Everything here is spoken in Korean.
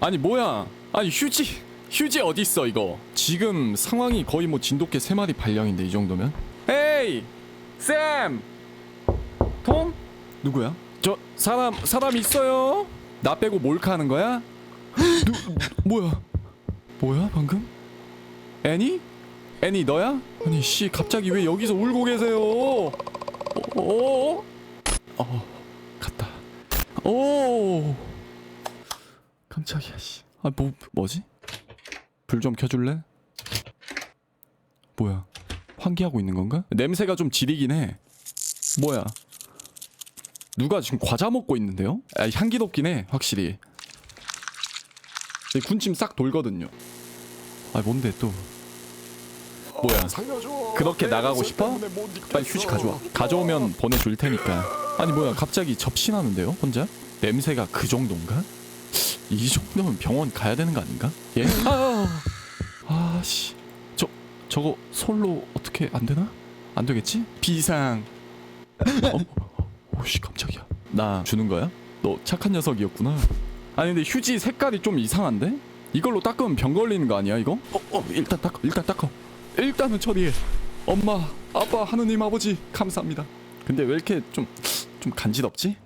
아니 뭐야 아니 휴지 휴지 어디 있어 이거 지금 상황이 거의 뭐 진돗개 세 마리 발령인데 이 정도면 에이 쌤 톰? 누구야? 저 사람 사람 있어요? 나 빼고 몰카 하는 거야? 누, 뭐야 뭐야 방금? 애니? 애니 너야? 아니 씨 갑자기 왜 여기서 울고 계세요? 어? 어? 어 갔다. 오 깜짝이야 씨. 아 뭐 뭐지? 불 좀 켜줄래? 뭐야? 환기하고 있는 건가? 냄새가 좀 지리긴 해. 뭐야? 누가 지금 과자 먹고 있는데요? 아, 향기 덥긴 해 확실히. 내 군침 싹 돌거든요. 아 뭔데 또? 뭐야? 그렇게 내 나가고 싶어? 빨리 휴지 가져와. 가져오면 보내줄 테니까. 아니 뭐야 갑자기 접신하는데요 혼자? 냄새가 그 정도인가? 이 정도면 병원 가야 되는 거 아닌가? 예? 아, 아씨, 저 저거 솔로 어떻게 안 되나? 안 되겠지? 비상. 어, 오씨 깜짝이야. 나 주는 거야? 너 착한 녀석이었구나. 아니 근데 휴지 색깔이 좀 이상한데? 이걸로 닦으면 병 걸리는 거 아니야 이거? 어, 어 일단 닦어, 일단 닦어. 일단은 처리해. 엄마, 아빠, 하느님 아버지 감사합니다. 근데 왜 이렇게 좀 좀 간지럽지?